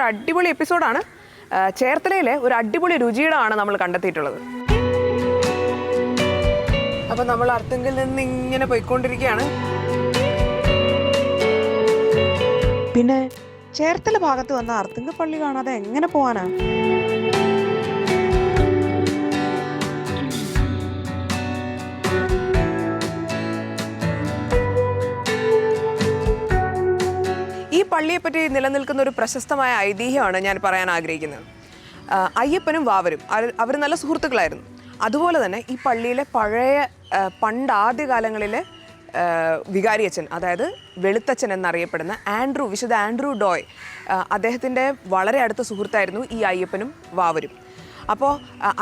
ഒരു അടിപൊളി എപ്പിസോഡാണ്. ചേർത്തലയിലെ ഒരു അടിപൊളി രുചിയിടമാണ് നമ്മൾ കണ്ടെത്തിയിട്ടുള്ളത്. അപ്പൊ നമ്മൾ അർത്തുങ്കിൽ നിന്ന് ഇങ്ങനെ പോയിക്കൊണ്ടിരിക്കുകയാണ്. പിന്നെ ചേർത്തല ഭാഗത്ത് വന്ന അർത്തുങ്ക പള്ളി കാണാതെ എങ്ങനെ പോവാനാ? ഈ പള്ളിയെപ്പറ്റി നിലനിൽക്കുന്ന ഒരു പ്രശസ്തമായ ഐതിഹ്യമാണ് ഞാൻ പറയാൻ ആഗ്രഹിക്കുന്നത്. അയ്യപ്പനും വാവരും അവർ നല്ല സുഹൃത്തുക്കളായിരുന്നു. അതുപോലെ തന്നെ ഈ പള്ളിയിലെ പഴയ ആ, പണ്ട് ആദ്യകാലങ്ങളിലെ ആ, വികാരിയച്ഛൻ അതായത് വെളുത്തച്ഛൻ എന്നറിയപ്പെടുന്ന ആൻഡ്രൂ വിശുദ്ധ ആൻഡ്രൂ ഡോയ് അദ്ദേഹത്തിന്റെ വളരെ അടുത്ത സുഹൃത്തായിരുന്നു ഈ അയ്യപ്പനും വാവരും. അപ്പോൾ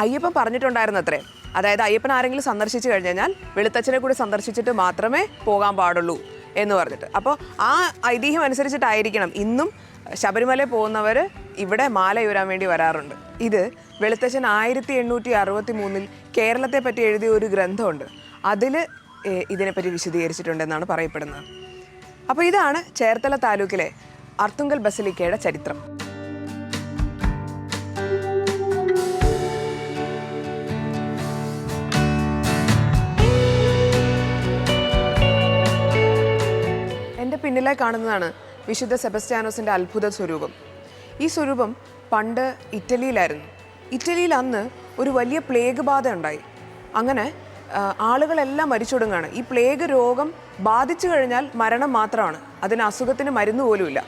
അയ്യപ്പൻ പറഞ്ഞിട്ടുണ്ടായിരുന്നു അത്രേ അതായത് അയ്യപ്പൻ ആരെങ്കിലും സന്ദർശിച്ചു കഴിഞ്ഞു കഴിഞ്ഞാൽ വെളുത്തച്ഛനെ കൂടി സന്ദർശിച്ചിട്ട് മാത്രമേ പോകാൻ പാടുള്ളൂ. എന്ന് പറഞ്ഞിട്ട്. അപ്പോൾ ആ ഐതിഹ്യം അനുസരിച്ചിട്ടായിരിക്കണം ഇന്നും ശബരിമല പോകുന്നവർ ഇവിടെ മാലയൂരാൻ വേണ്ടി വരാറുണ്ട്. ഇത് വെളുത്തച്ഛൻ ആയിരത്തി എണ്ണൂറ്റി അറുപത്തി മൂന്നിൽ കേരളത്തെ പറ്റി എഴുതിയ ഒരു ഗ്രന്ഥമുണ്ട്. അതിൽ ഇതിനെപ്പറ്റി വിശദീകരിച്ചിട്ടുണ്ടെന്നാണ് പറയപ്പെടുന്നത്. അപ്പോൾ ഇതാണ് ചേർത്തല താലൂക്കിലെ അർത്തുങ്കൽ ബസലിക്കയുടെ ചരിത്രം. എന്റെ പിന്നിലായി കാണുന്നതാണ് വിശുദ്ധ സെബസ്ത്യാനോസിന്റെ അത്ഭുത സ്വരൂപം. ഈ സ്വരൂപം പണ്ട് ഇറ്റലിയിലായിരുന്നു. ഇറ്റലിയിൽ അന്ന് ഒരു വലിയ പ്ലേഗ് ബാധ ഉണ്ടായി. അങ്ങനെ ആളുകളെല്ലാം മരിച്ചൊടുങ്ങാണ്. ഈ പ്ലേഗ് രോഗം ബാധിച്ചു കഴിഞ്ഞാൽ മരണം മാത്രമാണ്. അതിന് അസുഖത്തിന് മരുന്ന് പോലുമില്ല.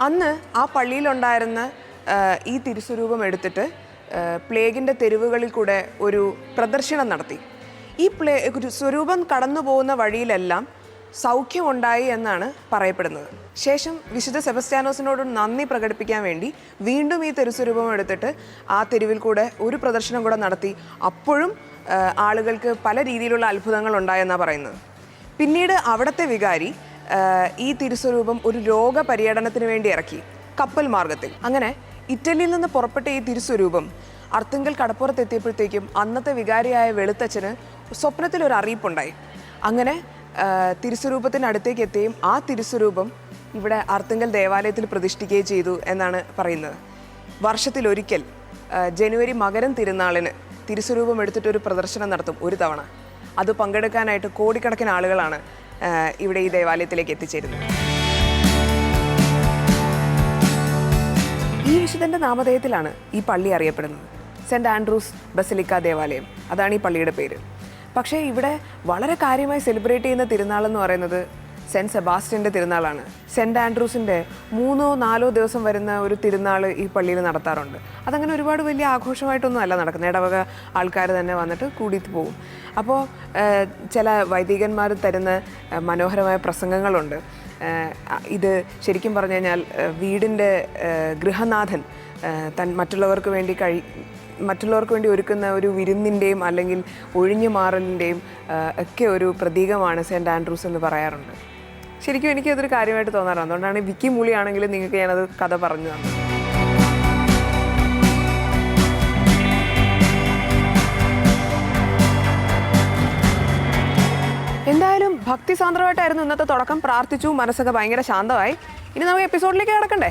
അന്ന് ആ പള്ളിയിലുണ്ടായിരുന്ന ഈ തിരുസ്വരൂപം എടുത്തിട്ട് പ്ലേഗിന്റെ തെരുവുകളിൽ കൂടെ ഒരു പ്രദർശനം നടത്തി. ഈ പ്ലേ സ്വരൂപം കടന്നു പോകുന്ന വഴിയിലെല്ലാം സൗഖ്യമുണ്ടായി എന്നാണ് പറയപ്പെടുന്നത്. ശേഷം വിശുദ്ധ സെബസ്ത്യാനോസിനോട് നന്ദി പ്രകടിപ്പിക്കാൻ വേണ്ടി വീണ്ടും ഈ തെരുസ്വരൂപം എടുത്തിട്ട് ആ തെരുവിൽ കൂടെ ഒരു പ്രദർശനം കൂടെ നടത്തി അപ്പോഴും ആളുകൾക്ക് പല രീതിയിലുള്ള അത്ഭുതങ്ങൾ ഉണ്ടായെന്നാണ് പറയുന്നത്. പിന്നീട് അവിടുത്തെ വികാരി ഈ തിരുസ്വരൂപം ഒരു രോഗ പര്യടനത്തിന് വേണ്ടി ഇറക്കി കപ്പൽ മാർഗത്തിൽ. അങ്ങനെ ഇറ്റലിയിൽ നിന്ന് പുറപ്പെട്ട ഈ തിരുസ്വരൂപം അർത്തുങ്കൽ കടപ്പുറത്ത് എത്തിയപ്പോഴത്തേക്കും അന്നത്തെ വികാരിയായ വെളുത്തച്ഛന് സ്വപ്നത്തിൽ ഒരു അറിയിപ്പുണ്ടായി അങ്ങനെ തിരുസ്വരൂപത്തിനടുത്തേക്ക് എത്തുകയും ആ തിരുസ്വരൂപം ഇവിടെ അർത്തുങ്കൽ ദേവാലയത്തിൽ പ്രതിഷ്ഠിക്കുകയും ചെയ്തു എന്നാണ് പറയുന്നത്. വർഷത്തിലൊരിക്കൽ ജനുവരി മകരം തിരുനാളിന് തിരുസ്വരൂപം എടുത്തിട്ടൊരു പ്രദർശനം നടത്തും ഒരു തവണ. അത് പങ്കെടുക്കാനായിട്ട് കോടിക്കണക്കിന് ആളുകളാണ് ഇവിടെ ഈ ദേവാലയത്തിലേക്ക് എത്തിച്ചേരുന്നത്. ഈ വിശുദ്ധന്റെ നാമധേയത്തിലാണ് ഈ പള്ളി അറിയപ്പെടുന്നത്. സെന്റ് ആൻഡ്രൂസ് ബസലിക്ക ദേവാലയം. അതാണ് ഈ പള്ളിയുടെ പേര്. പക്ഷേ ഇവിടെ വളരെ കാര്യമായി സെലിബ്രേറ്റ് ചെയ്യുന്ന തിരുനാൾ എന്ന് പറയുന്നത് സെന്റ് സെബാസ്റ്റ്യന്റെ തിരുനാളാണ്. സെന്റ് ആൻഡ്രൂസിന്റെ മൂന്നോ നാലോ ദിവസം വരുന്ന ഒരു തിരുനാൾ ഈ പള്ളിയിൽ നടത്താറുണ്ട്. അതങ്ങനെ ഒരുപാട് വലിയ ആഘോഷമായിട്ടൊന്നും അല്ല നടക്കുന്നത്. ഇടവക ആൾക്കാർ തന്നെ വന്നിട്ട് കൂടിയിട്ട് പോകും അപ്പോൾ ചില വൈദികന്മാർ തരുന്ന മനോഹരമായ പ്രസംഗങ്ങളുണ്ട്. ഇത് ശരിക്കും പറഞ്ഞു കഴിഞ്ഞാൽ വീടിന്റെ ഗൃഹനാഥൻ തൻ മറ്റുള്ളവർക്ക് വേണ്ടി കഴി മറ്റുള്ളവർക്ക് വേണ്ടി ഒരുക്കുന്ന ഒരു വിരുന്നിന്റെയും അല്ലെങ്കിൽ ഒഴിഞ്ഞു മാറലിന്റെയും ഒക്കെ ഒരു പ്രതീകമാണ് സെന്റ് ആൻഡ്രൂസ് എന്ന് പറയാറുണ്ട്. ശരിക്കും എനിക്ക് അതൊരു കാര്യമായിട്ട് തോന്നാറുണ്ട് അതുകൊണ്ടാണ് വിക്കി മൂളിയാണെങ്കിലും നിങ്ങൾക്ക് ഞാനത് കഥ പറഞ്ഞു തന്നത്. എന്തായാലും ഭക്തി ഭക്തിസാന്ദ്രമായിട്ടായിരുന്നു ഇന്നത്തെ തുടക്കം. പ്രാർത്ഥിച്ചു മനസ്സൊക്കെ ഭയങ്കര ശാന്തമായി. ഇനി നമുക്ക് എപ്പിസോഡിലേക്ക് കിടക്കണ്ടേ?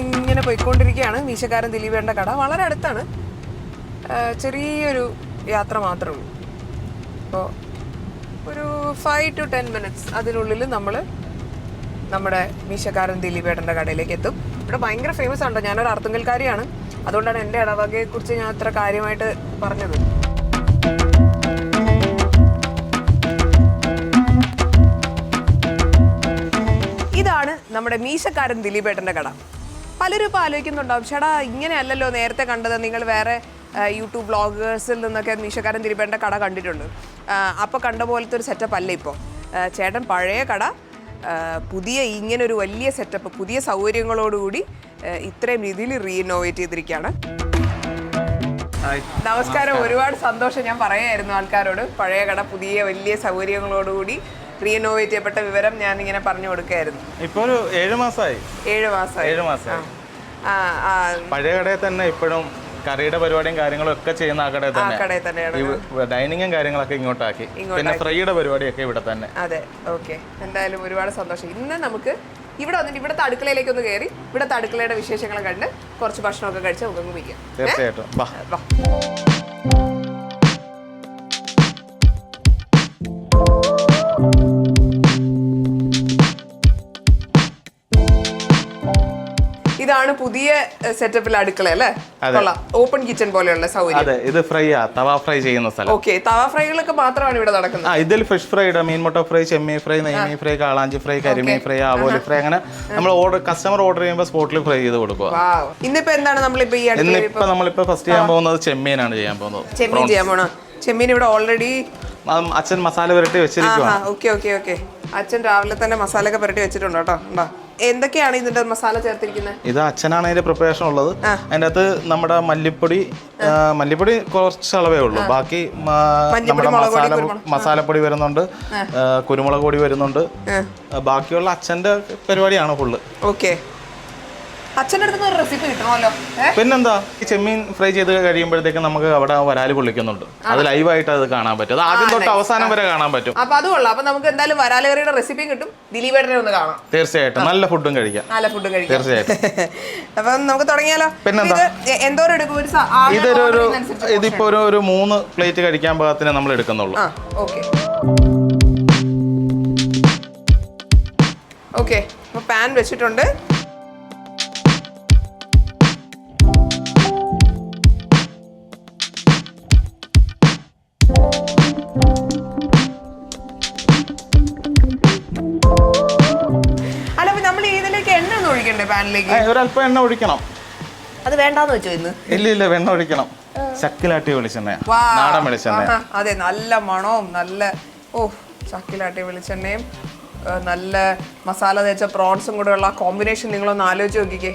ഇങ്ങനെ പോയിക്കൊണ്ടിരിക്കുകയാണ്. മീശക്കാരൻ ദിലീപേണ്ട കട വളരെ അടുത്താണ്. ചെറിയൊരു യാത്ര മാത്രമേ ഉള്ളൂ. അപ്പോൾ ഒരു ഫൈവ് ടു ടെൻ മിനിറ്റ്സ് അതിനുള്ളിൽ നമ്മൾ നമ്മുടെ മീശക്കാരൻ ദിലീപേട്ടന്റെ കടയിലേക്ക് എത്തും. ഇവിടെ ഭയങ്കര ഫേമസ് ആണ് ഞാനൊരു അർത്തുങ്കൽക്കാരിയാണ് അതുകൊണ്ടാണ് എന്റെ ഇടവകയെക്കുറിച്ച് ഞാൻ അത്ര കാര്യമായിട്ട് പറഞ്ഞത്. ഇതാണ് നമ്മുടെ മീശക്കാരൻ ദിലീപേട്ടന്റെ കട. പലരും ഇപ്പോൾ ആലോചിക്കുന്നുണ്ടാവും ചേട്ടാ ഇങ്ങനെയല്ലല്ലോ നേരത്തെ കണ്ടത്. നിങ്ങൾ വേറെ യൂട്യൂബ് ബ്ലോഗേഴ്സിൽ നിന്നൊക്കെ മീശക്കാരൻ തിരുപ്പേണ്ട കട കണ്ടിട്ടുണ്ട്. അപ്പോൾ കണ്ട പോലത്തെ ഒരു സെറ്റപ്പ് അല്ല ഇപ്പോൾ ചേട്ടൻ പഴയ കട പുതിയ ഇങ്ങനെ ഒരു വലിയ സെറ്റപ്പ് പുതിയ സൗകര്യങ്ങളോടുകൂടി ഇത്രയും രീതിയിൽ റീഇന്നോവേറ്റ് ചെയ്തിരിക്കുകയാണ്. നമസ്കാരം. ഒരുപാട് സന്തോഷം. ഞാൻ പറയായിരുന്നു ആൾക്കാരോട് പഴയ കട പുതിയ വലിയ സൗകര്യങ്ങളോടുകൂടി റീഇന്നോവേറ്റ് ചെയ്യപ്പെട്ട വിവരം ഞാൻ ഇങ്ങനെ പറഞ്ഞു കൊടുക്കുകയായിരുന്നു ഇപ്പൊ ഒരു ഏഴ് മാസമായി ഏഴ് മാസമായി ഏഴ് മാസമായി ആ. പഴയ കടയിൽ തന്നെ ഇപ്പോഴും കറിയുടെ പരിപാടിയും കാര്യങ്ങളും ഒക്കെ ചെയ്യുന്ന ആ കടയിൽ തന്നെ. ഡൈനിങ്ങും കാര്യങ്ങളൊക്കെ ഇങ്ങോട്ടാക്കി. പിന്നെ ഫ്രൈയുടെ പരിപാടിയൊക്കെ ഇവിടെ തന്നെ. അതെ ഓക്കെ. എന്തായാലും ഒരുപാട് സന്തോഷം. ഇന്ന് നമുക്ക് ഇവിടെ വന്നിട്ട് ഇവിടുത്തെ അടുക്കളയിലേക്ക് ഒന്ന് കയറി ഇവിടുത്തെ അടുക്കളയുടെ വിശേഷങ്ങൾ കണ്ട് കുറച്ച് ഭക്ഷണമൊക്കെ കഴിച്ച് നമുക്ക് അങ്ങ് തീർച്ചയായിട്ടും. ഇതാണ് പുതിയ സെറ്റപ്പിൽ അടുക്കള അല്ലേ? ഓപ്പൺ കിച്ചൺ പോലെയുള്ള സൗകര്യം. അതെ ഇത് ഫ്രൈ ആ തവ ഫ്രൈ ചെയ്യുന്ന സ്ഥലം. ഓക്കെ തവ ഫ്രൈകളൊക്കെ മാത്രമാണ് ഇവിടെ നടക്കുന്നത്. ആ ഇതിൽ ഫിഷ് ഫ്രൈ ഇടാം മീൻമുട്ട ഫ്രൈ ചെമ്മീൻ ഫ്രൈ നെയ്മീൻ ഫ്രൈ കാളാഞ്ചി ഫ്രൈ കരിമീൻ ഫ്രൈ ആവോലി ഫ്രൈ അങ്ങനെ നമ്മൾ ഓർഡർ കസ്റ്റമർ ഓർഡർ ചെയ്യുമ്പോൾ സ്പോട്ടിൽ ഫ്രൈ ചെയ്ത് കൊടുക്കുക. ഇന്നിപ്പോ എന്താണ് നമ്മളിപ്പോ ഈ ഇന്നിപ്പോ നമ്മളിപ്പോ ഫസ്റ്റ് ചെയ്യാൻ പോകുന്നത് ചെമ്മീനാണ് ചെയ്യാൻ പോകുന്നത്. ചെമ്മീൻ ചെയ്യാൻ പോണോ? ചെമ്മീൻ ഇവിടെ ഓൾറെഡി അച്ഛൻ മസാല പുരട്ടി വെച്ചിരിക്കുവാണ്. ഓക്കെ ഓക്കെ ഓക്കെ അച്ഛൻ രാവിലെ തന്നെ മസാല ഒക്കെ പുരട്ടി വെച്ചിട്ടുണ്ട് കേട്ടോ. ഉണ്ടോ? എന്തൊക്കെയാണ് ഇതിന്റെ മസാല ചേർത്തിരിക്കുന്നത്? ഇത് അച്ഛനാണ് അതിന്റെ പ്രിപ്പറേഷൻ ഉള്ളത്. അതിന്റെ അകത്ത് നമ്മുടെ മല്ലിപ്പൊടി മല്ലിപ്പൊടി കുറച്ച് അളവേ ഉള്ളൂ ബാക്കി നമ്മുടെ മസാല മസാലപ്പൊടി വരുന്നുണ്ട്. കുരുമുളക് പൊടി വരുന്നുണ്ട്. ബാക്കിയുള്ള അച്ഛന്റെ പരിപാടിയാണ് ഫുള്ള് ഓക്കെ. അച്ഛന്റെ അടുത്ത് ഒരു റെസിപ്പി കിട്ടണമല്ലോ. പിന്നെന്താ? ഈ ചെമ്മീൻ ഫ്രൈ ചെയ്ത് കഴിയുമ്പോഴത്തേക്ക് നമുക്ക് അവിടെ വരാൽ പൊള്ളിക്കുന്നുണ്ട്. അത് ലൈവായിട്ട് അത് കാണാൻ പറ്റും. അത് ആദ്യം തൊട്ട് അവസാനം വരെ കാണാൻ പറ്റും. അപ്പൊ അത് കൊള്ളാം. അപ്പൊ നമുക്ക് എന്തായാലും വരാലകറിയുടെ റെസിപ്പിയും കിട്ടും. ദിലീപേട്ടനെ ഒന്ന് കാണാം. തീർച്ചയായിട്ടും. നല്ല ഫുഡും കഴിക്കാം. നല്ല ഫുഡും കഴിക്കാം. തീർച്ചയായിട്ടും. അപ്പൊ നമുക്ക് തുടങ്ങിയാലോ? പിന്നെന്താ? എന്തോരം എടുക്കും? ഒരു ഇതൊരു ഇതിപ്പോ ഒരു ഒരു മൂന്ന് പ്ലേറ്റ് കഴിക്കാൻ പാകത്തിന് നമ്മൾ എടുക്കുന്നുള്ളൂ. ഓക്കെ ഓക്കെ അപ്പൊ പാൻ വെച്ചിട്ടുണ്ട്. ഒരല്പം എണ്ണ ഒഴിക്കണം. അത് വേണ്ടാന്ന് വെച്ചോ ഇന്ന്? ഇല്ല ഇല്ല വെണ്ണ ഒഴിക്കണം. ശക്കിലാട്ടി വെളിച്ചെണ്ണ. നാടൻ വെളിച്ചെണ്ണ അതെ നല്ല മണവും നല്ല ഓ ചക്കിലാട്ടിയ വെളിച്ചെണ്ണയും നല്ല മസാല തേച്ച പ്രോൺസും കൂടെ ഉള്ള കോമ്പിനേഷൻ നിങ്ങളൊന്ന് ആലോചിച്ച് നോക്കിക്കേ.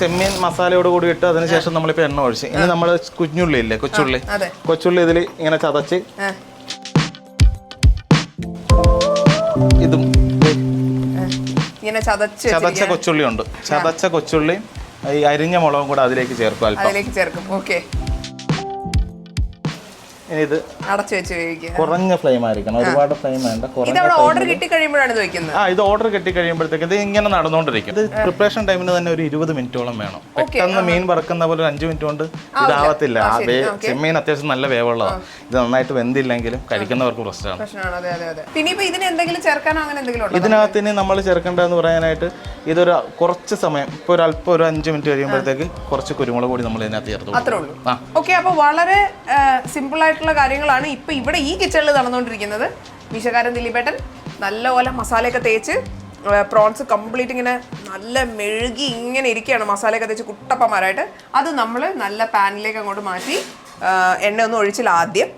ചെമ്മീൻ മസാലയോട് കൂടി ഇട്ട് അതിനുശേഷം നമ്മളിപ്പോ എണ്ണ ഒഴിച്ച്. ഇനി നമ്മൾ കുഞ്ഞുള്ളി ഇല്ലേ കൊച്ചുള്ളി? കൊച്ചുള്ളി ഇതിൽ ഇങ്ങനെ ചതച്ച് ഇതും ഇങ്ങനെ ചതച്ച് ചതച്ച കൊച്ചുള്ളി ഉണ്ട് ചതച്ച കൊച്ചുള്ളിയും ഈ അരിഞ്ഞ മുളകും കൂടെ അതിലേക്ക് ചേർക്കും അതിലേക്ക് ചേർക്കും. ഓക്കെ. ഇനി ഇത് അടച്ചു വെച്ച് കുറഞ്ഞ ഫ്ലെയിം ആയിരിക്കണം. ഒരുപാട് ഫ്ലെയിം വേണ്ട. കുറഞ്ഞ ഇതവിടെ ഓർഡർ കിട്ടി കഴിയുമ്പോഴാണ് ഇത് വെക്കുന്നത്. ആ ഇത് ഓർഡർ കിട്ടി കഴിയുമ്പോഴത്തേക്ക് ഇത് ഇങ്ങനെ നടന്നുകൊണ്ടിരിക്കും. ഇത് പ്രിപ്പറേഷൻ ടൈമിന് തന്നെ ഒരു ഇരുപത് മിനിറ്റോളം വേണം. പെട്ടെന്ന് മീൻ വറക്കുന്ന പോലെ ഒരു അഞ്ച് മിനിറ്റ് കൊണ്ട് ഇതാവത്തില്ല. വേ ചെമ്മീൻ അത്യാവശ്യം നല്ല വേവുള്ളതാണ് ഇത് നന്നായിട്ട് വെന്തില്ലെങ്കിലും കഴിക്കുന്നവർക്ക് പ്രശ്നമാണ്. അതെ അതെ അതെ. പിന്നെ ഇപ്പൊ ഇതിന് എന്തെങ്കിലും ചേർക്കാനോ അങ്ങനെ എന്തെങ്കിലും ഉണ്ടോ? ഇതിനകത്ത് ഇനി നമ്മൾ ചേർക്കേണ്ടതെന്ന് പറയാനായിട്ട് ഇതൊരു കുറച്ച് സമയം ഇപ്പോൾ ഒരു അല്പം ഒരു അഞ്ച് മിനിറ്റ് കഴിയുമ്പോഴത്തേക്ക് കുറച്ച് കുരുമുളക് പൊടി നമ്മൾ ഇതിനകത്ത് ചേർത്ത്. അത്രേ ഉള്ളൂ. ഓക്കെ അപ്പോൾ വളരെ സിമ്പിൾ ആയിട്ടുള്ള കാര്യങ്ങളാണ് ഇപ്പം ഇവിടെ ഈ കിച്ചണിൽ നടന്നുകൊണ്ടിരിക്കുന്നത് മീശക്കാരൻ ദിലീപേട്ടൻ നല്ലപോലെ മസാലയൊക്കെ തേച്ച് പ്രോൺസ് കംപ്ലീറ്റ് ഇങ്ങനെ നല്ല മെഴുകി ഇങ്ങനെ ഇരിക്കുകയാണ് മസാലയൊക്കെ തേച്ച് കുട്ടപ്പന്മാരായിട്ട്. അത് നമ്മൾ നല്ല പാനിലേക്ക് അങ്ങോട്ട് മാറ്റി എണ്ണ ഒന്നും ഒഴിച്ചില്ല ആദ്യം.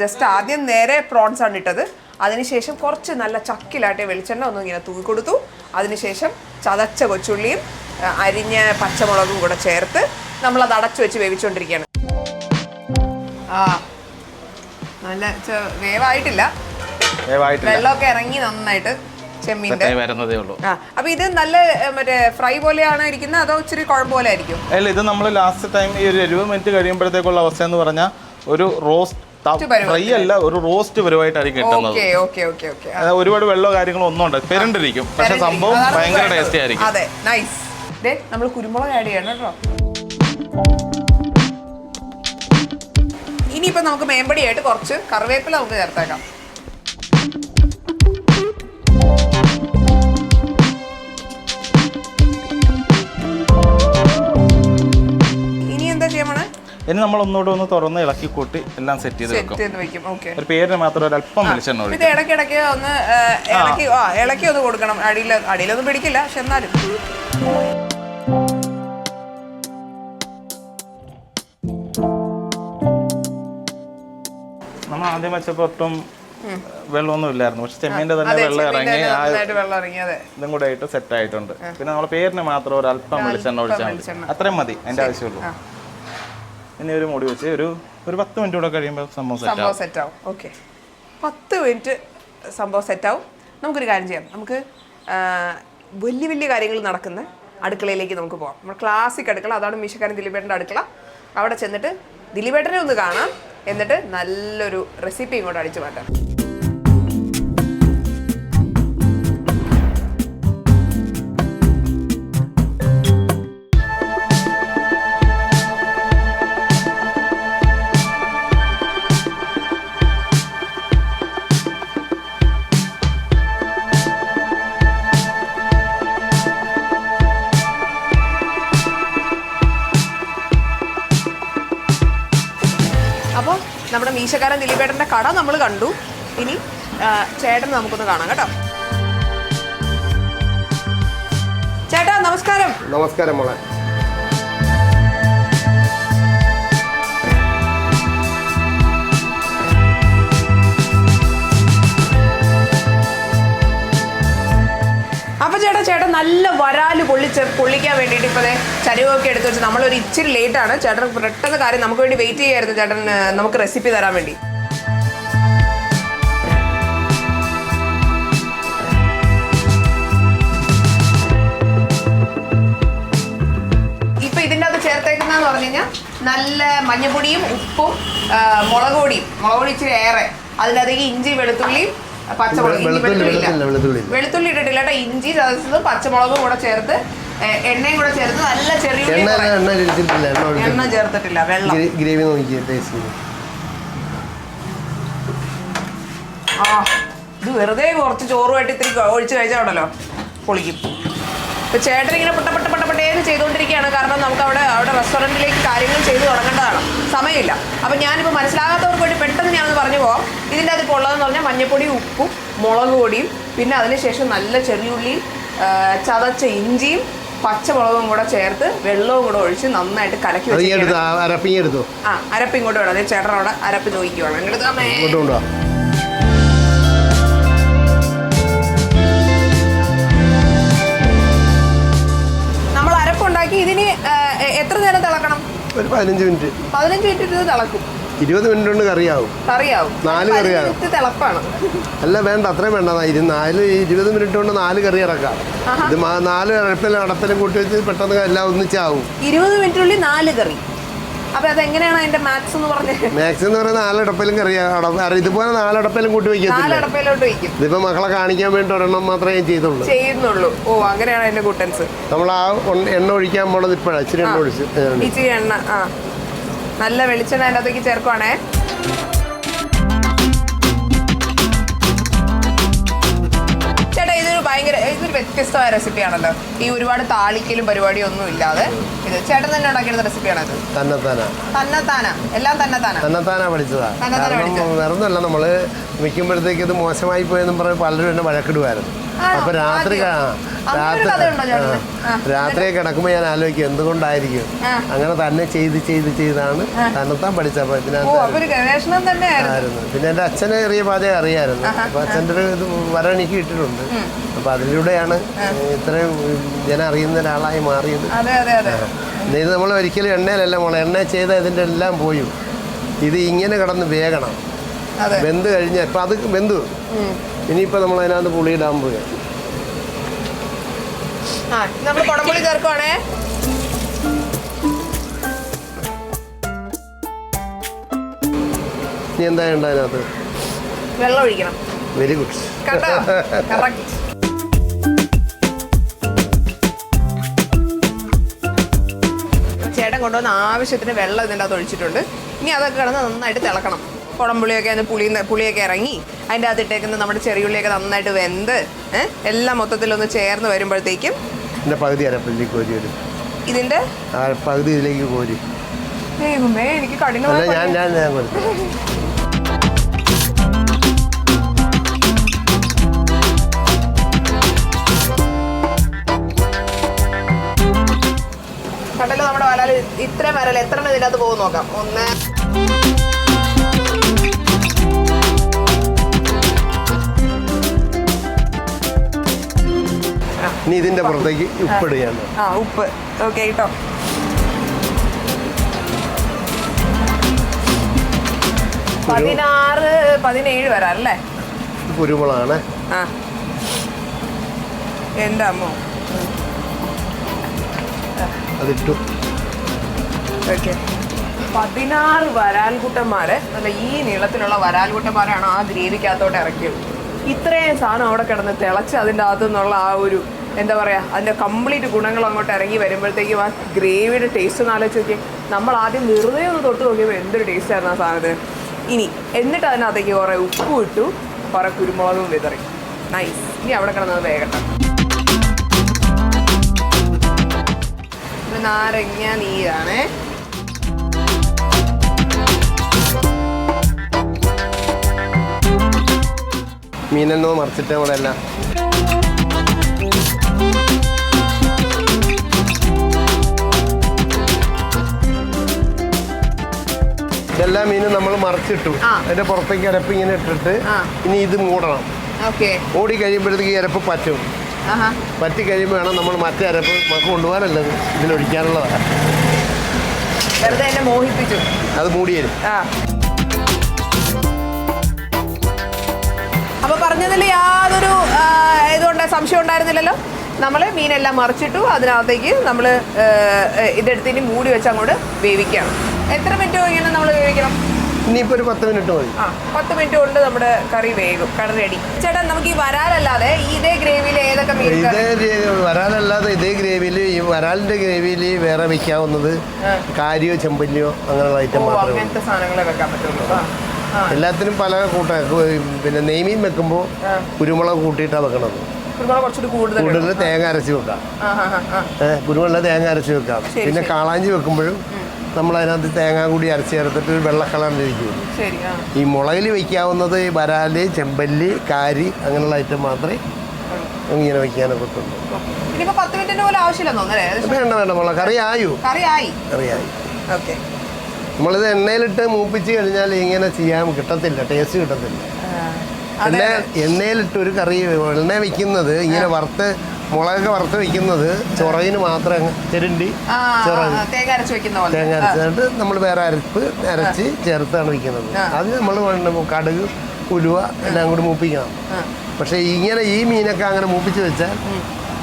ജസ്റ്റ് ആദ്യം നേരെ പ്രോൺസ് ആണ് ഇട്ടത്. അതിനുശേഷം കുറച്ച് നല്ല ചക്കിലാട്ടിയ വെളിച്ചെണ്ണ ഒന്നും ഇങ്ങനെ തൂക്കി കൊടുത്തു. അതിനുശേഷം ചതച്ച കൊച്ചുള്ളിയും അരിഞ്ഞ പച്ചമുളകും കൂടെ ചേർത്ത് നമ്മളത് അടച്ചു വെച്ച് വേവിച്ചുകൊണ്ടിരിക്കുകയാണ് ആ നല്ല വേവായിട്ടില്ല. വെള്ളമൊക്കെ ഇറങ്ങി നന്നായിട്ട് ചെമ്മീന്റെ. വരുന്നതേ ഉള്ളൂ. അപ്പൊ ഇത് നല്ല മറ്റേ ഫ്രൈ പോലെയാണോ ഇരിക്കുന്നത് അതോ ഇച്ചിരി കുഴമ്പ് പോലെ ആയിരിക്കും? അല്ല ഇത് നമ്മൾ ലാസ്റ്റ് ടൈം ഈ ഒരു ഇരുപത് മിനിറ്റ് കഴിയുമ്പോഴത്തേക്കുള്ള അവസ്ഥ എന്ന് പറഞ്ഞാൽ ഒരു റോസ്റ്റ് ഫ്രൈ അല്ല ഒരു റോസ്റ്റ് പരുവായിട്ടായിരിക്കും കിട്ടുന്നത്. Okay okay okay okay. അതായത് ഒരുപാട് വെള്ളമോ കാര്യങ്ങളോ ഒന്നും ഉണ്ട് പെരണ്ടിരിക്കും. പക്ഷെ സംഭവം ഭയങ്കര. ടേസ്റ്റി ആയിരിക്കും. അതെ നൈസ് ദേ നമ്മൾ കുരുമുളക് ആഡ് ചെയ്യണം കേട്ടോ. ഇനിയിപ്പോ നമുക്ക് മേമ്പടിയായിട്ട് കുറച്ച് കറിവേപ്പില നമുക്ക് ചേർത്തേക്കാം. ഇനി എന്താ ചെയ്യണേ ഇനി നമ്മൾ ഒന്നുകൂടെ ഒന്ന് തുറന്ന് ഇളക്കി കൂട്ടി എല്ലാം സെറ്റ് ചെയ്ത് വെക്കും. ഒരു പേരിന് മാത്രം ഒരു അല്പം വെളിച്ചെണ്ണ ഇത് ഇടയ്ക്കിടയ്ക്ക് ഒന്ന് ഇളക്കി ഇളക്കി ഒന്ന് കൊടുക്കണം. അടിയിൽ അടിയിലൊന്നും പിടിക്കില്ല പക്ഷെ എന്നാലും. ആദ്യം വെച്ചപ്പോൾ ഒട്ടും വെള്ളമൊന്നും ഇല്ലായിരുന്നു. പക്ഷെ ചെമ്മീന്റെ തന്നെ വെള്ളം ഇറങ്ങി ആ ഇതും കൂടെ ആയിട്ട് സെറ്റ് ആയിട്ടുണ്ട്. പിന്നെ നമ്മൾ പേരിന് മാത്രം ഒരു അല്പം വെളിച്ചെണ്ണ ഒഴിച്ചാൽ മതി. അത്രയും മതി അതിന്റെ ആവശ്യമുള്ളൂ. ഇനി ഒരു മുടി വെച്ച് ഒരു ഒരു പത്ത് മിനിറ്റ് കൂടെ കഴിയുമ്പോൾ സംഭവം സെറ്റ് സംഭവം സെറ്റ് ആവും. ഓക്കെ പത്ത് മിനിറ്റ് സംഭവം സെറ്റ് ആവും. നമുക്കൊരു കാര്യം ചെയ്യാം. നമുക്ക് വലിയ വലിയ കാര്യങ്ങൾ നടക്കുന്ന അടുക്കളയിലേക്ക് നമുക്ക് പോകാം നമ്മൾ ക്ലാസിക് അടുക്കള അതാണ് മീശക്കാരൻ ദിലീപേട്ടന്റെ അടുക്കള. അവിടെ ചെന്നിട്ട് ദിലീപേട്ടനെ ഒന്ന് കാണാം. എന്നിട്ട് നല്ലൊരു റെസിപ്പിയും ഇങ്ങോട്ട് അടിച്ചു മാറ്റാം. മീശക്കാരൻ ദിലീപേട്ടന്റെ കട നമ്മൾ കണ്ടു. ഇനി ചേട്ടൻ നമുക്കൊന്ന് കാണാം കേട്ടോ. ചേട്ടാ നമസ്കാരം. നമസ്കാരം മോളെ. അപ്പൊ ചേട്ടാ ചേട്ടൻ നല്ല വരാൽ പൊള്ളിച്ച് പൊള്ളിക്കാൻ വേണ്ടിയിട്ട് ഇപ്പോൾ ചരിവൊക്കെ എടുത്ത് വെച്ച് നമ്മളൊരു ഇച്ചിരി ലേറ്റാണ് ചേട്ടൻ പെട്ടെന്ന് കാര്യം നമുക്ക് വേണ്ടി വെയിറ്റ് ചെയ്യായിരുന്നു. ചേട്ടൻ നമുക്ക് റെസിപ്പി തരാൻ വേണ്ടി. നല്ല മഞ്ഞപ്പൊടിയും ഉപ്പും മുളക് പൊടിയും. മുളക് പൊടി ഇച്ചിരി ഏറെ. അതിനകത്തേക്ക് ഇഞ്ചി വെളുത്തുള്ളിയും പച്ചമുളക് ഇഞ്ചി വെളുത്തുള്ളി, വെളുത്തുള്ളി ഇട്ടിട്ടില്ല കേട്ടോ. ഇഞ്ചി ചതച്ചതും പച്ചമുളകും കൂടെ ചേർത്ത് എണ്ണയും കൂടെ ചേർത്ത് നല്ല ചെറിയ എണ്ണ. എണ്ണ ചേർത്തിട്ടില്ല വെള്ളം. ഗ്രേവി നോക്കി ടേസ്റ്റ് ആ ഇത് വെറുതെ കുറച്ച് ചോറുമായിട്ട് ഇത്തിരി ഒഴിച്ച് കഴിച്ചാൽ ഉണ്ടല്ലോ. പൊളിക്കും. ഇപ്പൊ ചേട്ടൻ ഇങ്ങനെ പെട്ട പെട്ട പെട്ട പെട്ടേന്ന് ചെയ്തുകൊണ്ടിരിക്കുകയാണ്. കാരണം നമുക്ക് അവിടെ അവിടെ റെസ്റ്റോറന്റിലേക്ക് കാര്യങ്ങൾ ചെയ്തു തുടങ്ങേണ്ടതാണ്. സമയമില്ല. അപ്പോൾ ഞാനിപ്പോൾ മനസ്സിലാകാത്തവർക്ക് വേണ്ടി പെട്ടെന്ന് ഞാനൊന്ന് പറഞ്ഞു പോവാം. ഇതിന്റെ അതിൽ ഇപ്പോൾ ഉള്ളതെന്ന് പറഞ്ഞാൽ മഞ്ഞപ്പൊടിയും ഉപ്പും മുളക് പൊടിയും പിന്നെ അതിനുശേഷം നല്ല ചെറിയുള്ളിയും ചതച്ച ഇഞ്ചിയും പച്ചമുളകും കൂടെ ചേർത്ത് വെള്ളവും കൂടെ ഒഴിച്ച് നന്നായിട്ട് കലക്കി വെച്ചു ആ അരപ്പിങ്ങോട്ട് വേണം. അതെ ചേട്ടനോട് അരപ്പ് ചോദിക്കുവാണ് എങ്ങോട്ട് അരപ്പുണ്ടാക്കി ഇതിന് എത്ര നേരം തിളക്കണം? ഒരു പതിനഞ്ച് മിനിറ്റ്. പതിനഞ്ച് മിനിറ്റ് ഇത് തിളക്കും. ഇരുപത് മിനിറ്റ് കൊണ്ട് കറിയാവും. കറിയാവും. നാല് കറിയാവും. തിളപ്പാണ്. അല്ല വേണ്ട അത്രയും വേണ്ട. നാല് ഇരുപത് മിനിറ്റ് കൊണ്ട് നാല് കറി ഇറക്കാം. ഇത് നാല് അടപ്പിലും അടപ്പിലും കൂട്ടി വെച്ച് പെട്ടെന്ന് എല്ലാം ഒന്നിച്ചാവും. ഇരുപത് മിനിറ്റിനുള്ളിൽ നാല് കറി. അപ്പൊ അതെങ്ങനെയാണ് അതിന്റെ മാത്സ് എന്ന് പറഞ്ഞത്? മാക്സ് എന്ന് പറയുന്നത് നാലടപ്പിലും കറി അട- അര- ഇതുപോലെ നാലടപ്പിലും കൂട്ടി നാലടപ്പയിലോട്ട് വയ്ക്കും ഇതിപ്പോ മക്കളെ കാണിക്കാൻ വേണ്ടി ഒരെണ്ണം മാത്രമേ ഞാൻ ചെയ്തുള്ളൂ. ചെയ്യുന്നുള്ളൂ. ഓ അങ്ങനെയാണ് അതിന്റെ കുട്ടൻസ് നമ്മൾ ആ എണ്ണ ഒഴിക്കാൻ പോണത് ഇപ്പോഴാണ് ഇച്ചിരി എണ്ണ ഒഴിച്ച്. ഇച്ചിരി എണ്ണ ആ. നല്ല വെളിച്ചെണ്ണ അതിനകത്തേക്ക് ചേർക്കുവാണേ. വ്യത്യസ്തമായ റെസിപ്പിയാണല്ലോ. ഈ ഒരുപാട് താളിക്കലും പരിപാടിയും ഒന്നും ഇല്ലാതെ ഇത് ചേട്ടൻ തന്നെ ഉണ്ടാക്കിയെടുത്ത റെസിപ്പിയാണത് തന്നെത്താനാ. തന്നത്താന. എല്ലാം തന്നത്താന. തന്നെത്താനാ പഠിച്ചതാ. കാരണം പഠിച്ചത്. വേറെ ഒന്നുമല്ല നമ്മൾ വിൽക്കുമ്പോഴത്തേക്ക് ഇത് മോശമായി പോയെന്നും പറഞ്ഞ് പലരും എന്നെ വഴക്കിടുമായിരുന്നു? അപ്പൊ രാത്രി രാത്രി കിടക്കുമ്പോൾ ഞാൻ ആലോചിക്കും എന്തുകൊണ്ടായിരിക്കും? അങ്ങനെ തന്നെ ചെയ്ത് ചെയ്ത് ചെയ്താണ് തന്നെത്താൻ പഠിച്ചത്. പിന്നെ എന്റെ അച്ഛനെ ചെറിയ പാചകം അറിയായിരുന്നു. അപ്പൊ അച്ഛന്റെ ഒരു ഇത് വര കിട്ടിയിട്ടുണ്ട്. അപ്പൊ അതിലൂടെയാണ് ഇത്രയും ജനം അറിയുന്ന ഒരാളായി മാറിയത്. ഇത് നമ്മൾ ഒരിക്കലും എണ്ണയിലല്ല മോളെ. എണ്ണ ചെയ്ത ഇതിന്റെ എല്ലാം പോയി. ഇത് ഇങ്ങനെ കിടന്ന് വേഗണം വെന്ത് കഴിഞ്ഞ ഇപ്പം അത് വെന്തു. ഇനിയിപ്പോൾ നമ്മൾ അതിനകത്ത് പുളിയിടാൻ പോവുക ആ നമ്മൾ കുടംപുളി ചേർക്കുവാണേ. ഇനി എന്താ ഉണ്ട് അതിനകത്ത്? വെള്ളം ഒഴിക്കണം. Very good correct. കൊണ്ടുവന്ന ആവശ്യത്തിന് വെള്ളം ഇതിന്റെ അകത്ത് ഒഴിച്ചിട്ടുണ്ട്. ഇനി അതൊക്കെ കിടന്ന് നന്നായിട്ട് തിളക്കണം. കുടംപുളിയൊക്കെ അതിന് പുളി പുളിയൊക്കെ ഇറങ്ങി അതിന്റെ അകത്ത് ഇട്ടേക്കുന്ന നമ്മുടെ ചെറിയുള്ളിയൊക്കെ നന്നായിട്ട് വെന്ത് എല്ലാം മൊത്തത്തിലൊന്ന് ചേർന്ന് വരുമ്പോഴത്തേക്കും ഇതിന്റെ പകുതി കോരി വരും ഇതിന്റെ പകുതി ഇതിലേക്ക് കോരി. എനിക്ക് കഠിനമായി ഞാൻ ഞാൻ ഞാൻ കൊടുത്തു കണ്ടല്ലോ നമ്മുടെ വരാൽ ഇത്രയും വരാൽ എത്ര ഇതിനകത്ത് പോകും നോക്കാം. ഒന്ന്. ഇനി ഇതിന്റെ പുറത്തേക്ക് ഉപ്പിടുകയാണ് ആ ഉപ്പ്. ഓക്കെ കേട്ടോ. പതിനാറ് പതിനേഴ് വരാം അല്ലേ കുരുമുളകാണ്. ആ. എന്റെ അമ്മോ? അതിട്ടു. പതിനാറ് വരാൽകുട്ടന്മാരെ അല്ല ഈ നീളത്തിലുള്ള വരാൽകുട്ടന്മാരാണ് ആ ഗ്രേവിക്കകത്തോട്ട് ഇറക്കിയത് ഇത്രയും സാധനം അവിടെ കിടന്ന് തിളച്ച് അതിന്റെ അകത്തു നിന്നുള്ള ആ ഒരു എന്താ പറയുക അതിന്റെ കംപ്ലീറ്റ് ഗുണങ്ങൾ അങ്ങോട്ട് ഇറങ്ങി വരുമ്പോഴത്തേക്കും ആ ഗ്രേവിയുടെ ടേസ്റ്റ് ഒന്ന് ആലോചിച്ച് നോക്കി നമ്മൾ ആദ്യം വെറുതെ ഒന്ന് തൊട്ട് നോക്കിയപ്പോൾ എന്തൊരു ടേസ്റ്റ് ആയിരുന്നു ആ സാധനത്തിന്. ഇനി എന്നിട്ട് അതിനകത്തേക്ക് കുറേ ഉപ്പും ഇട്ടു കുറേ കുരുമുളകും വിതറി. നൈസ് ഇനി അവിടെ കിടന്നത് വേഗട്ടെ ഒരു നാരങ്ങ നീരാണേ. മീനെന്നോ മറിച്ചിട്ട് നമ്മളെല്ലാം എല്ലാ മീനും നമ്മൾ മറിച്ചിട്ടു. അതിന്റെ പുറത്തേക്ക് ഇരപ്പ് ഇങ്ങനെ ഇട്ടിട്ട് ഇനി ഇത് മൂടണം. ഓടി കഴിയുമ്പോഴത്തേക്ക് ഇരപ്പ് പറ്റും. പറ്റി കഴിയുമ്പോൾ വേണം നമ്മൾ മറ്റേ അരപ്പ് നമുക്ക് കൊണ്ടുപോകാനല്ലത് ഇതിലൊഴിക്കാനുള്ളതാണ് വെറുതെ എന്നെ മോഹിപ്പിച്ചു. അത് മൂടി വരും. ആ. അപ്പൊ പറഞ്ഞതിൽ യാതൊരു ഇതുകൊണ്ട് സംശയം ഉണ്ടായിരുന്നില്ലല്ലോ? നമ്മൾ മീനെല്ലാം മറിച്ചിട്ടു അതിനകത്തേക്ക് നമ്മൾ ഇതെടുത്തിന് മൂടി വെച്ച് അങ്ങോട്ട് വേവിക്കണം എത്ര മിനിറ്റ് ഇങ്ങനെ നമ്മൾ വേവിക്കണം? ഇനിയിപ്പോൾ ഒരു പത്ത് മിനിറ്റ് മതി. ആ പത്ത് മിനിറ്റ് കൊണ്ട് നമ്മുടെ കറി വേകും കറി റെഡി ചേട്ടാ നമുക്ക് ഈ വരാലല്ലാതെ ഇതേ ഗ്രേവിയിൽ ഏതൊക്കെ മീൻ ഇതേ രീ- വരാലല്ലാതെ ഇതേ ഗ്രേവിയിൽ ഈ വരാലിന്റെ ഗ്രേവിയിൽ വേറെ വെക്കാവുന്നത് കാരിയോ ചെമ്പല്ലിയോ അങ്ങനെയുള്ള ഓ ഐറ്റം മാത്രമേ ഉള്ളൂ. അങ്ങനത്തെ സാധനങ്ങളെ വെക്കാൻ പറ്റുള്ളൂ. ആ ആ. എല്ലാത്തിനും പല കൂട്ട പിന്നെ നെയ്മീൻ വെക്കുമ്പോൾ കുരുമുളക് കൂട്ടിയിട്ടാണ് വെക്കണത്. കുരുമുളക് കുറച്ചുകൂടി കൂടുതൽ കൂടുതൽ തേങ്ങ അരച്ച് വെക്കാം. ആ ആ ആ, ആ. കുരുമുളക് തേങ്ങ അരച്ച് വെക്കാം. ശരി, പിന്നെ ശരി. കാളാഞ്ചി വെക്കുമ്പോഴും നമ്മൾ അതിനകത്ത് തേങ്ങ കൂടി അരച്ച് ചേർത്തിട്ട് ഒരു വെള്ള കളറിലിരിക്കും ഈ മുളകിൽ വയ്ക്കാവുന്നത് വരാൽ ചെമ്പല്ലി കാരി അങ്ങനെയുള്ള ഐറ്റം മാത്രമേ ഇങ്ങനെ വെക്കാനൊക്കെ പറ്റുള്ളൂ. വേണ്ട വേണ്ട മുളക് കറി ആയു. കറിയായി നമ്മളിത് എണ്ണയിലിട്ട് മൂപ്പിച്ച് കഴിഞ്ഞാൽ ഇങ്ങനെ ചെയ്യാൻ കിട്ടത്തില്ല ടേസ്റ്റ് കിട്ടത്തില്ല. എണ്ണ എണ്ണയിലിട്ട് ഒരു കറി എണ്ണ വെക്കുന്നത് ഇങ്ങനെ വറുത്ത് മുളകൊക്കെ വറുത്ത് വെക്കുന്നത് ചൊറയിന് മാത്രം ചെരുണ്ടി ചൊറക് തേങ്ങ അരച്ച് അരച്ചിട്ട് നമ്മൾ വേറെ അരപ്പ് അരച്ച് ചേർത്താണ് വെക്കുന്നത്. അത് നമ്മൾ കടുക് ഉലുവ എല്ലാം കൂടി മൂപ്പിക്കണം. പക്ഷേ ഇങ്ങനെ ഈ മീനൊക്കെ അങ്ങനെ മൂപ്പിച്ച് വെച്ചാൽ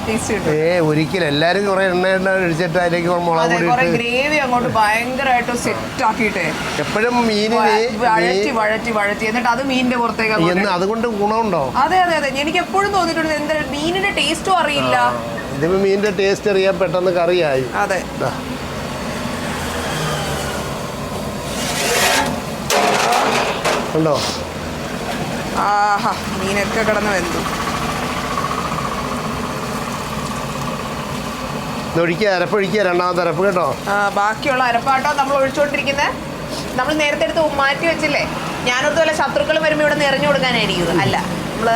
ഏ ഒരിക്കലും. എല്ലാരും കുറെ എണ്ണ എണ്ണ ഒഴിച്ചിട്ട് അതിലേക്ക് മുളക് പൊടി ഗ്രേവി അങ്ങോട്ട് ഭയങ്കരമായിട്ട് സെറ്റ് ആക്കിയിട്ടേ. എപ്പോഴും മീനിനെ വഴറ്റി വഴറ്റി വഴറ്റി. എന്നിട്ട് അത് മീനിന്റെ പുറത്തേക്ക് എന്ന് അതുകൊണ്ട് ഗുണമുണ്ടോ? അതെ അതെ അതെ. എനിക്ക് എപ്പോഴും തോന്നിയിട്ടുണ്ട് എന്താ മീനിന്റെ ടേസ്റ്റും അറിയില്ല. ഇതിപ്പോ മീനിന്റെ ടേസ്റ്റ് അറിയാൻ പെട്ടെന്ന് കറിയായി. അതെ. ഉണ്ടോ ആഹാ മീനൊക്കെ കിടന്ന് വെന്തു. ഇതൊഴിക്കുക അരപ്പൊഴിക്കുക രണ്ടാമത്തെ അരപ്പ് കേട്ടോ. ബാക്കിയുള്ള അരപ്പാട്ടോ നമ്മൾ ഒഴിച്ചുകൊണ്ടിരിക്കുന്നത് നമ്മൾ നേരത്തെ എടുത്ത് മാറ്റി വെച്ചില്ലേ? ഞാനൊരു പോലെ ശത്രുക്കൾ വരുമ്പോൾ ഇവിടെ നിറഞ്ഞു കൊടുക്കാനായിരിക്കും അല്ല നമ്മൾ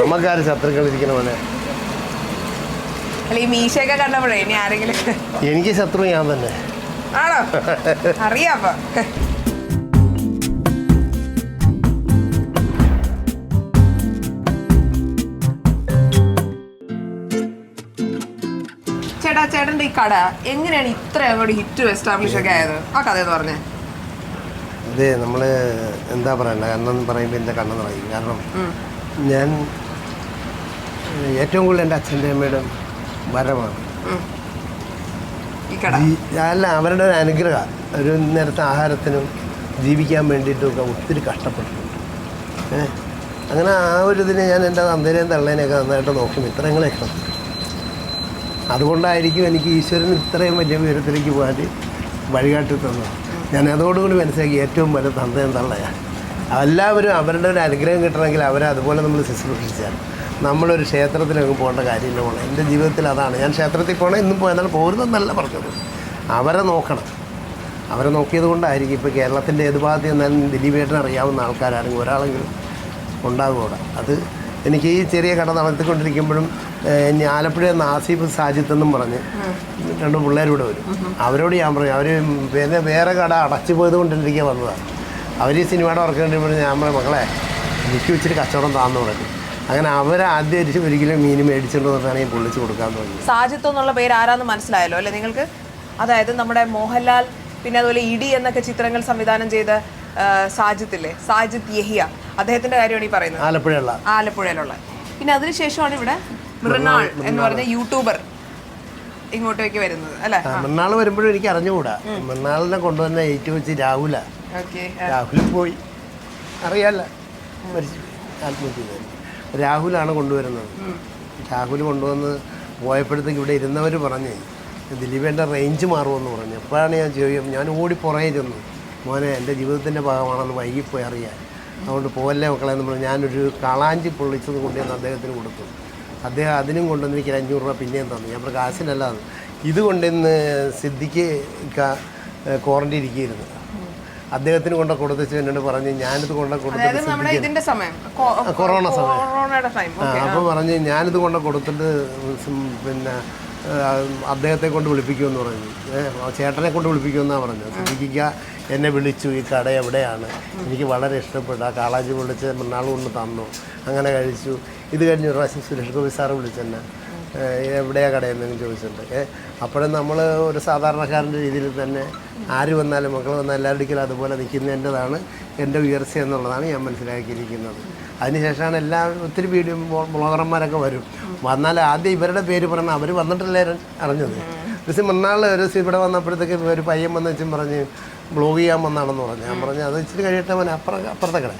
നമുക്കാര് ശത്രുക്കൾ ഇരിക്കണ പോലെ അല്ല ഈ മീശയൊക്കെ കണ്ടപ്പോഴേ ഇനി ആരെങ്കിലും എനിക്ക് ശത്രു ഞാൻ തന്നെ. ആണോ? അറിയാപ്പ ഈ കട എങ്ങനെയാണ് ഇത്ര അങ്ങോട്ട് ഹിറ്റ് എസ്റ്റാബ്ലിഷ് ഒക്കെ ആയത്? ആ കഥ എന്ന് പറഞ്ഞേ. അതെ നമ്മൾ എന്താ പറയണ്ട? കണ്ണെന്ന് പറയുമ്പോൾ എന്റെ കണ്ണെന്ന് പറയും. കാരണം ഞാൻ ഏറ്റവും കൂടുതൽ എന്റെ അച്ഛന്റെ അമ്മയുടെ വരമാണ് അല്ല അവരുടെ ഒരു അനുഗ്രഹം ഒരു നേരത്തെ ആഹാരത്തിനും ജീവിക്കാൻ വേണ്ടിയിട്ടൊക്കെ ഒത്തിരി കഷ്ടപ്പെട്ടിട്ടുണ്ട്. അങ്ങനെ ആ ഒരു ഇതിന് ഞാൻ എന്റെ തന്തേനെയും തള്ളേനെയൊക്കെ നന്നായിട്ട് നോക്കും ഇത്രങ്ങളെയൊക്കെ അതുകൊണ്ടായിരിക്കും എനിക്ക് ഈശ്വരൻ ഇത്രയും വലിയ ഉയരത്തിലേക്ക് പോകാൻ വഴികാട്ടി തന്നത്. ഞാൻ അതോടുകൂടി മനസ്സിലാക്കി ഏറ്റവും വലിയ തന്തയും തള്ളയാണ് എല്ലാവരും അവരുടെ ഒരു അനുഗ്രഹം കിട്ടണമെങ്കിൽ അവരെ അതുപോലെ നമ്മൾ ശുശ്രൂഷിച്ചാൽ നമ്മളൊരു ക്ഷേത്രത്തിലൊക്കെ പോകേണ്ട കാര്യമില്ല പോകണം എന്റെ ജീവിതത്തിൽ അതാണ്. ഞാൻ ക്ഷേത്രത്തിൽ പോകണം ഇന്നും പോയതാണ് പോരുന്നതെന്നല്ല പറഞ്ഞത്. അവരെ നോക്കണം. അവരെ നോക്കിയത് കൊണ്ടായിരിക്കും ഇപ്പോൾ കേരളത്തിന്റെ ഏത് ഭാഗത്ത് ചെന്നാലും ദിലീപേട്ടൻ അറിയാവുന്ന ആൾക്കാരാണെങ്കിൽ ഒരാളെങ്കിലും ഉണ്ടാകും അവിടെ. അത് എനിക്ക് ഈ ചെറിയ കട നടത്തിക്കൊണ്ടിരിക്കുമ്പോഴും ഇനി ആലപ്പുഴ നാസിബ് സാജിത്ത് എന്നും പറഞ്ഞ് രണ്ട് പിള്ളേരൂടെ വരും. അവരോട് ഞാൻ പറയും അവർ പിന്നെ വേറെ കട അടച്ചു പോയത് കൊണ്ട് വന്നതാണ് അവർ ഈ സിനിമയുടെ വർക്ക് കണ്ടിപ്പോൾ ഞാൻ പറയും മക്കളെ എനിക്ക് ഇച്ചിരി കച്ചവടം താന്നു തുടങ്ങി. അങ്ങനെ അവരെ ആദ്യം ഒരിക്കലും മീൻ മേടിച്ചുകൊണ്ട് വന്നാണ് ഞാൻ പൊള്ളിച്ച് കൊടുക്കാൻ തുടങ്ങി സാജിത്ത് എന്നുള്ള പേര് ആരാന്ന് മനസ്സിലായല്ലോ അല്ലേ നിങ്ങൾക്ക്? അതായത് നമ്മുടെ മോഹൻലാൽ പിന്നെ അതുപോലെ ഇടി എന്നൊക്കെ ചിത്രങ്ങൾ സംവിധാനം ചെയ്ത സാജിത്തില്ലേ സാജിത്ത് യഹിയ. അദ്ദേഹത്തിന്റെ കാര്യമാണ് ഈ പറയുന്നത്. ആലപ്പുഴയിലുള്ള. ആലപ്പുഴയിലുള്ള. പിന്നെ അതിനുശേഷമാണ് ഇവിടെ മൃണാൾ എന്ന് പറഞ്ഞ യൂട്യൂബർ ഇങ്ങോട്ടേക്ക് വരുന്നത് അല്ലേ? മൃണാൾ വരുമ്പോഴും എനിക്ക് അറിഞ്ഞുകൂടാ. മൃണാളിനെ കൊണ്ടുവന്ന ഏറ്റവും വെച്ച് രാഹുല രാഹുൽ പോയി. അറിയാല്ല. ആത്മഹത്യ രാഹുലാണ് കൊണ്ടുവരുന്നത്. രാഹുൽ കൊണ്ടുവന്ന് പോയപ്പോഴത്തേക്ക് ഇവിടെ ഇരുന്നവർ പറഞ്ഞ് ദിലീപേന്റെ റേഞ്ച് മാറുമെന്ന് പറഞ്ഞു. അപ്പോഴാണ് ഞാൻ ചോദിക്കും ഞാൻ ഓടി പുറകെ ചെന്നു മോനെ എന്റെ ജീവിതത്തിന്റെ ഭാഗമാണെന്ന് വൈകിപ്പോയി അറിയാൻ. അതുകൊണ്ട് പോവല്ലേ മക്കളെ നമ്മൾ ഞാനൊരു കളാഞ്ചി പൊള്ളിച്ചത് കൊണ്ടുവന്ന് അദ്ദേഹത്തിന് കൊടുത്തു. അദ്ദേഹം അതിനും കൊണ്ടുവന്ന് എനിക്ക് അഞ്ഞൂറ് രൂപ പിന്നെയും തന്നു. ഞാൻ പറഞ്ഞു കാശിനല്ല അത്. ഇത് കൊണ്ടുവന്ന് സിദ്ധിക്ക് ക്വാറന്റീൻ ഇരിക്കുകയായിരുന്നു. അദ്ദേഹത്തിന് കൊണ്ട് കൊടുത്തു എന്നോട് പറഞ്ഞു ഞാനിത് കൊണ്ട് കൊടുത്തിട്ട് കൊറോണ സമയം. അപ്പോൾ പറഞ്ഞു ഞാനിത് കൊണ്ട് കൊടുത്തിട്ട് പിന്നെ അദ്ദേഹത്തെ കൊണ്ട് വിളിപ്പിക്കുമെന്ന് പറഞ്ഞു. ചേട്ടനെ കൊണ്ട് വിളിപ്പിക്കുമെന്നാണ് പറഞ്ഞത്. സുധിക്കുക എന്നെ വിളിച്ചു ഈ കട എവിടെയാണ്? എനിക്ക് വളരെ ഇഷ്ടപ്പെട്ടു. ആ കാളാജി വിളിച്ച് മണ്ണാൾ കൊണ്ട് തന്നു. അങ്ങനെ കഴിച്ചു. ഇത് കഴിഞ്ഞ് ഒരു പ്രാവശ്യം സുരേഷ് ഗോപി സാറ് വിളിച്ചെന്നെ എവിടെയാണ് കടയെന്നെങ്കിലും കടയെന്നു ചോദിച്ചിട്ടുണ്ട്. അപ്പോഴും നമ്മൾ ഒരു സാധാരണക്കാരന്റെ രീതിയിൽ തന്നെ ആര് വന്നാലും മക്കൾ വന്നാലും എല്ലാവരുടെ അടുക്കലും അതുപോലെ നിൽക്കുന്നതിന്റെതാണ് എന്റെ ഉയർച്ച എന്നുള്ളതാണ് ഞാൻ മനസ്സിലാക്കിയിരിക്കുന്നത്. അതിനുശേഷമാണ് എല്ലാ ഒത്തിരി വീഡിയോ ബ്ലോഗർമാരൊക്കെ വരും. വന്നാൽ ആദ്യം ഇവരുടെ പേര് പറഞ്ഞാൽ അവർ വന്നിട്ടല്ലേ അറിഞ്ഞത്. പക്ഷേ മണ്ണാളിൽ ഒരു ദിവസം ഇവിടെ വന്നപ്പോഴത്തേക്ക് ഒരു പയ്യൻ വന്നുവെച്ചും പറഞ്ഞ് ബ്ലോഗ് ചെയ്യാൻ വന്നാണെന്ന് പറഞ്ഞു. ഞാൻ പറഞ്ഞു അത് ഇച്ചിരി കഴിയട്ടെ അവൻ അപ്പുറ അപ്പുറത്തെ കട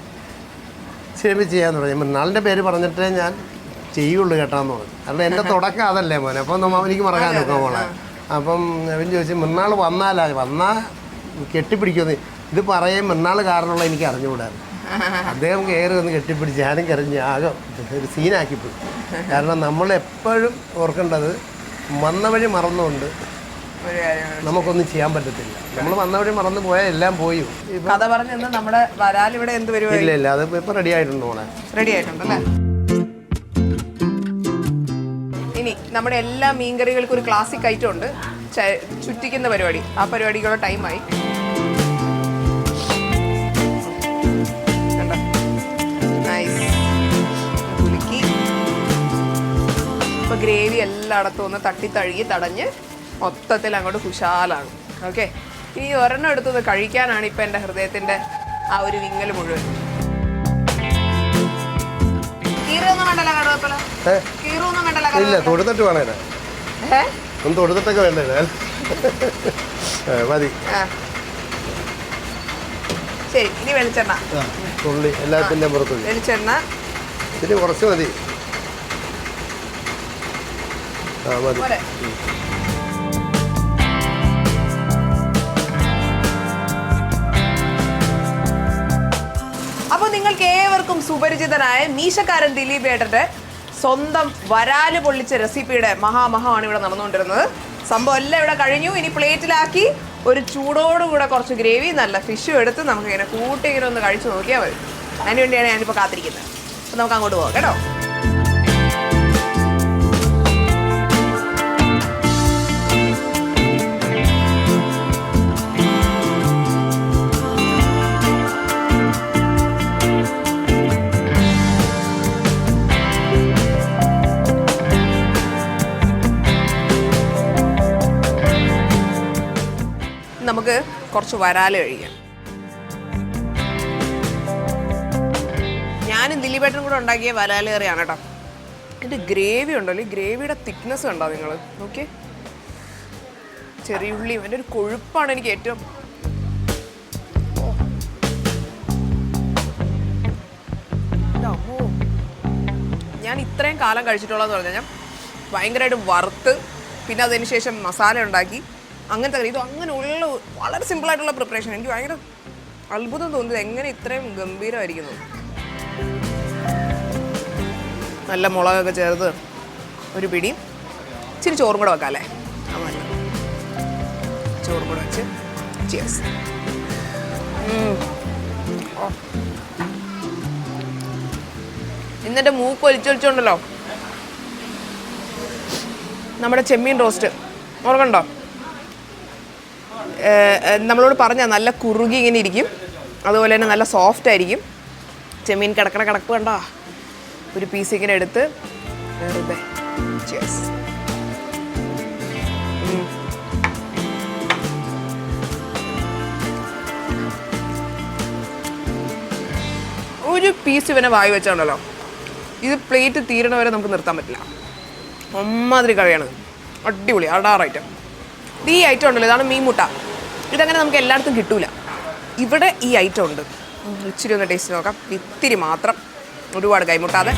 ശരി ചെയ്യാമെന്ന് പറഞ്ഞു. മൃണാളിന്റെ പേര് പറഞ്ഞിട്ടേ ഞാൻ ചെയ്യുള്ളൂ കേട്ടാന്ന് പറഞ്ഞു. കാരണം എന്റെ തുടക്കം അതല്ലേ മോനെ. അപ്പം നമ്മ എനിക്ക് മറക്കാൻ നോക്കാം മോളെ. അപ്പം അവൻ ചോദിച്ചു മൃണാൾ വന്നാലാ? വന്നാൽ കെട്ടിപ്പിടിക്കുന്നത് ഇത് പറയും മൃണാൾ കാരണമുള്ള എനിക്ക് അറിഞ്ഞുകൂടായിരുന്നു. അദ്ദേഹം കയറി വന്ന് കെട്ടിപ്പിടിച്ച് ഞാനും കരഞ്ഞ് ആകെ ഒരു സീനാക്കിപ്പോയി കാരണം നമ്മൾ എപ്പോഴും ഓർക്കേണ്ടത് വന്ന വഴി മറന്നുകൊണ്ട് നമുക്കൊന്നും ചെയ്യാൻ പറ്റത്തില്ല. നമ്മൾ വന്ന വഴി മറന്നു പോയാൽ എല്ലാം പോയി. കഥ പറഞ്ഞു നമ്മുടെ വരാൽ ഇവിടെ എന്ത് പരിപാടി? ഇല്ല ഇല്ല അത് ഇപ്പൊ റെഡി ആയിട്ടുണ്ട് മോളെ. റെഡി ആയിട്ടുണ്ടല്ലേ ഇനി നമ്മുടെ എല്ലാ മീൻകറികൾക്കും ഒരു ക്ലാസിക് ഐറ്റം ഉണ്ട്. ചുറ്റിക്കുന്ന പരിപാടി. ആ പരിപാടിക്കുള്ള ടൈമായി ഗ്രേവി എല്ലായിടത്തും ഒന്ന് തട്ടി തഴുകി തടഞ്ഞ് മൊത്തത്തിൽ അങ്ങോട്ട് കുശാലാണ്. ഓക്കെ ഈ ഒരെണ്ണം എടുത്തത് കഴിക്കാനാണ് ഇപ്പൊ എന്റെ ഹൃദയത്തിന്റെ ആ ഒരു വിങ്ങൽ മുഴുവൻ. കീറൊന്നും വേണ്ടല്ലോ കടുവപ്പല? ഏ? കീറൊന്നും വേണ്ടല്ലോ ഇല്ല തൊടുത്തിട്ട് വേണേ. ഏ? ഒന്ന് തൊടുത്തിട്ടൊക്കെ വേണ്ടേ? ഏ, മതി. ആ. ശരി ഇനി വെളിച്ചെണ്ണ. തുള്ളി എല്ലാത്തിന്റെ പുറത്തുള്ളി. വെളിച്ചെണ്ണ. ഇത്തിരി കുറച്ച് മതി. ആ മതി. നിങ്ങൾക്ക് ഏവർക്കും സുപരിചിതനായ മീശക്കാരൻ ദിലീപ് ഏട്ടന്റെ സ്വന്തം വരാൽ പൊള്ളിച്ച റെസിപ്പിയുടെ മഹാമഹമാണ് ഇവിടെ നടന്നുകൊണ്ടിരുന്നത്. സംഭവം എല്ലാം ഇവിടെ കഴിഞ്ഞു. ഇനി പ്ലേറ്റിലാക്കി ഒരു ചൂടോടുകൂടെ കുറച്ച് ഗ്രേവി നല്ല ഫിഷും എടുത്ത് നമുക്ക് ഇങ്ങനെ കൂട്ടി ഇങ്ങനെ ഒന്ന് കഴിച്ചു നോക്കിയാൽ മതി. അതിനുവേണ്ടിയാണ് ഞാനിപ്പോൾ കാത്തിരിക്കുന്നത്. അപ്പം നമുക്ക് അങ്ങോട്ട് പോകാം കേട്ടോ. നമുക്ക് കുറച്ച് വരാൽ കഴിക്കാം ഞാനും ദിലീപേട്ടനും കൂടെ ഉണ്ടാക്കിയ വരാൽ കറിയാണ് കേട്ടോ. ഇതിന്റെ ഗ്രേവി ഉണ്ടല്ലോ ഈ ഗ്രേവിയുടെ തിക്നെസ് കണ്ടോ നിങ്ങൾ നോക്കിയേ. ചെറിയ ഉള്ളിയും എന്റെ ഒരു കൊഴുപ്പാണ് എനിക്ക് ഏറ്റവും. എന്റെ ഞാൻ ഇത്രയും കാലം കഴിച്ചിട്ടുള്ളതെന്ന് പറഞ്ഞു കഴിഞ്ഞാൽ ഭയങ്കരമായിട്ട് വറുത്ത് പിന്നെ അതിന് ശേഷം മസാല ഉണ്ടാക്കി അങ്ങനത്തെ ഇത് അങ്ങനെ ഉള്ള വളരെ സിമ്പിളായിട്ടുള്ള പ്രിപ്പറേഷൻ. എനിക്ക് ഭയങ്കര അത്ഭുതം തോന്നിയത് എങ്ങനെ ഇത്രയും ഗംഭീരമായിരിക്കുന്നു. നല്ല മുളകൊക്കെ ചേർത്ത് ഒരു പിടി. ഇച്ചിരി ചോറും കൂടെ വെക്കാം അല്ലേ? ചോറും കൂടെ വെച്ച്. ചിയേഴ്സ് ഇന്നെന്റെ മൂക്ക് ഒലിച്ചൊലിച്ചുണ്ടല്ലോ നമ്മുടെ ചെമ്മീൻ റോസ്റ്റ് ഓർക്കണ്ടോ? നമ്മളോട് പറഞ്ഞാൽ നല്ല കുറുകി ഇങ്ങനെ ഇരിക്കും. അതുപോലെ തന്നെ നല്ല സോഫ്റ്റ് ആയിരിക്കും. ചെമ്മീൻ കിടക്കണ കിടപ്പ് കണ്ടോ? ഒരു പീസ് ഇങ്ങനെ എടുത്ത്. ഒരു പീസ് ഇവനെ വായി വെച്ചാണല്ലോ ഇത് പ്ലേറ്റ് തീരണ വരെ നമുക്ക് നിർത്താൻ പറ്റില്ല. ഒമ്മാതിരി കറിയാണ്. അടിപൊളി അടാർ ഐറ്റം ഈ ഐറ്റം ഉണ്ടല്ലോ ഇതാണ് മീൻമുട്ട ഇതങ്ങനെ നമുക്ക് എല്ലായിടത്തും കിട്ടൂല. ഇവിടെ ഈ ഐറ്റം ഉണ്ട്. ഇച്ചിരി ഒന്ന് ടേസ്റ്റ് നോക്കാം. ഇത്തിരി മാത്രം ഒരുപാട് കൈമുട്ടാതെ.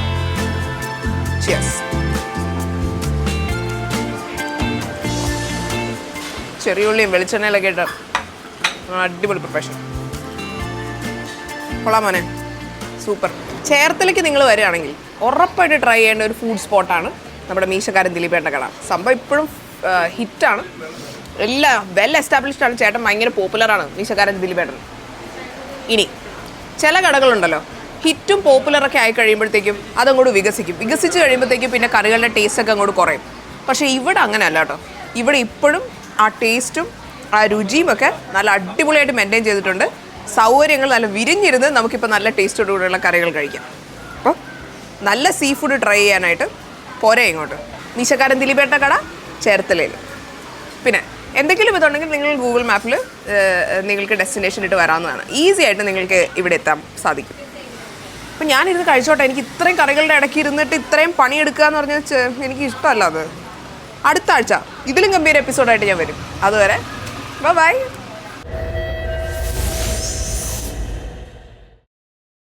ചെറിയ ഉള്ളിയും വെളിച്ചെണ്ണയിലൊക്കെ ഇട്ട് അടിപൊളി പ്രിപ്പറേഷൻ കൊള്ളാം മോനെ. സൂപ്പർ ചേർത്തലയ്ക്ക് നിങ്ങൾ വരികയാണെങ്കിൽ ഉറപ്പായിട്ട് ട്രൈ ചെയ്യേണ്ട ഒരു ഫുഡ് സ്പോട്ടാണ് നമ്മുടെ മീശക്കാരൻ ദിലീപേട്ട കട. സംഭവം ഇപ്പോഴും ഹിറ്റാണ് എല്ലാ വെൽ എസ്റ്റാബ്ലിഷ്ഡ് ആണ് ചേട്ടൻ ഭയങ്കര പോപ്പുലറാണ് മീശക്കാരൻ ദിലീപേട്ടൻ. ഇനി ചില കടകളുണ്ടല്ലോ. ഹിറ്റും പോപ്പുലറൊക്കെ ആയി കഴിയുമ്പോഴത്തേക്കും അതങ്ങോട്ട് വികസിക്കും. വികസിച്ച് കഴിയുമ്പോഴത്തേക്കും പിന്നെ കറികളുടെ ടേസ്റ്റ് ഒക്കെ അങ്ങോട്ട് കുറയും. പക്ഷേ ഇവിടെ അങ്ങനെ അല്ല കേട്ടോ. ഇവിടെ ഇപ്പോഴും ആ ടേസ്റ്റും ആ രുചിയും ഒക്കെ നല്ല അടിപൊളിയായിട്ട് മെയിന്റെയിൻ ചെയ്തിട്ടുണ്ട്. സൗകര്യങ്ങൾ നല്ല വിരിഞ്ഞിരുന്ന് നമുക്കിപ്പോൾ നല്ല ടേസ്റ്റോട് കൂടെയുള്ള കറികൾ കഴിക്കാം. അപ്പോൾ നല്ല സീ ഫുഡ് ട്രൈ ചെയ്യാനായിട്ട് പോരെ ഇങ്ങോട്ട്. മീശക്കാരൻ ദിലീപേട്ട കട ചേർത്തലയിൽ. പിന്നെ എന്തെങ്കിലും ഇതുണ്ടെങ്കിൽ നിങ്ങൾ ഗൂഗിൾ മാപ്പിൽ നിങ്ങൾക്ക് ഡെസ്റ്റിനേഷൻ ഇട്ട് വരാവുന്നതാണ്. ഈസി ആയിട്ട് നിങ്ങൾക്ക് ഇവിടെ എത്താൻ സാധിക്കും. അപ്പം ഞാനിരുന്ന് കഴിച്ചോട്ടെ. എനിക്ക് ഇത്രയും കറികളുടെ ഇടയ്ക്ക് ഇരുന്നിട്ട് ഇത്രയും പണിയെടുക്കുക എന്ന് പറഞ്ഞാൽ എനിക്ക് ഇഷ്ടമല്ല അത്. അടുത്ത ആഴ്ച ഇതിലും ഗംഭീര എപ്പിസോഡായിട്ട് ഞാൻ വരും. അതുവരെ ബൈ ബൈ